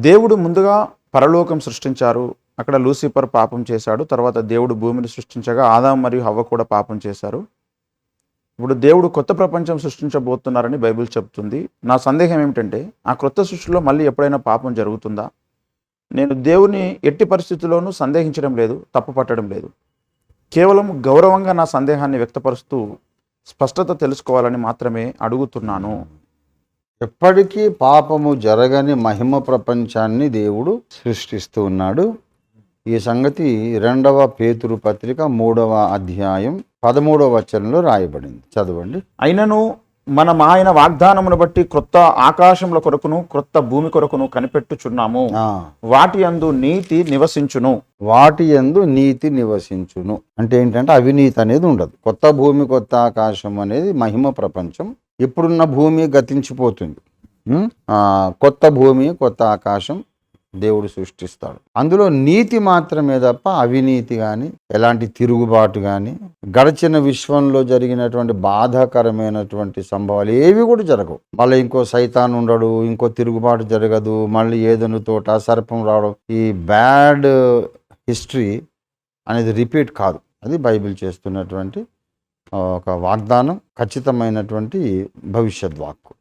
దేవుడు ముందుగా పరలోకం సృష్టించారు. అక్కడ లూసిఫర్ పాపం చేశాడు. తర్వాత దేవుడు భూమిని సృష్టించగా ఆదాం మరియు హవ్వ కూడా పాపం చేశారు. ఇప్పుడు దేవుడు కొత్త ప్రపంచం సృష్టించబోతున్నారని బైబిల్ చెప్తుంది నా సందేహం ఏమిటంటే ఆ క్రొత్త సృష్టిలో మళ్ళీ ఎప్పుడైనా పాపం జరుగుతుందా? నేను దేవుని ఎట్టి పరిస్థితుల్లోనూ సందేహించడం లేదు తప్పు పట్టడం లేదు. కేవలం గౌరవంగా నా సందేహాన్ని వ్యక్తపరుస్తూ స్పష్టత తెలుసుకోవాలని మాత్రమే అడుగుతున్నాను. ఎప్పటికీ పాపము జరగని మహిమ ప్రపంచాన్ని దేవుడు సృష్టిస్తూ ఉన్నాడు. ఈ సంగతి రెండవ పేతురు పత్రిక మూడవ అధ్యాయం పదమూడవ వచనంలో రాయబడింది. చదవండి. అయినను మనం ఆయన వాగ్దానమును బట్టి క్రొత్త ఆకాశముల కొరకును క్రొత్త భూమి కొరకును కనిపెట్టుచున్నాము. వాటి అందు నీతి నివసించును. వాటి యందు నీతి నివసించును. అంటే ఏంటంటే అవినీతి అనేది ఉండదు. కొత్త భూమి కొత్త ఆకాశం అనేది మహిమ ప్రపంచం. ఇప్పుడున్న భూమి గతించిపోతుంది. కొత్త భూమి కొత్త ఆకాశం దేవుడు సృష్టిస్తాడు. అందులో నీతి మాత్రమే తప్ప అవినీతి కానీ ఎలాంటి తిరుగుబాటు కానీ గడిచిన విశ్వంలో జరిగినటువంటి బాధాకరమైనటువంటి సంభవాలు ఏవి కూడా జరగవు. మళ్ళీ ఇంకో సైతాన్ ఉండడు ఇంకో తిరుగుబాటు జరగదు మళ్ళీ ఏదను తోట సర్పం రావడం ఈ బ్యాడ్ హిస్టరీ అనేది రిపీట్ కాదు. అది బైబిల్ చేస్తున్నటువంటి ఒక వాగ్దానం ఖచ్చితమైనటువంటి భవిష్యత్ వాక్కు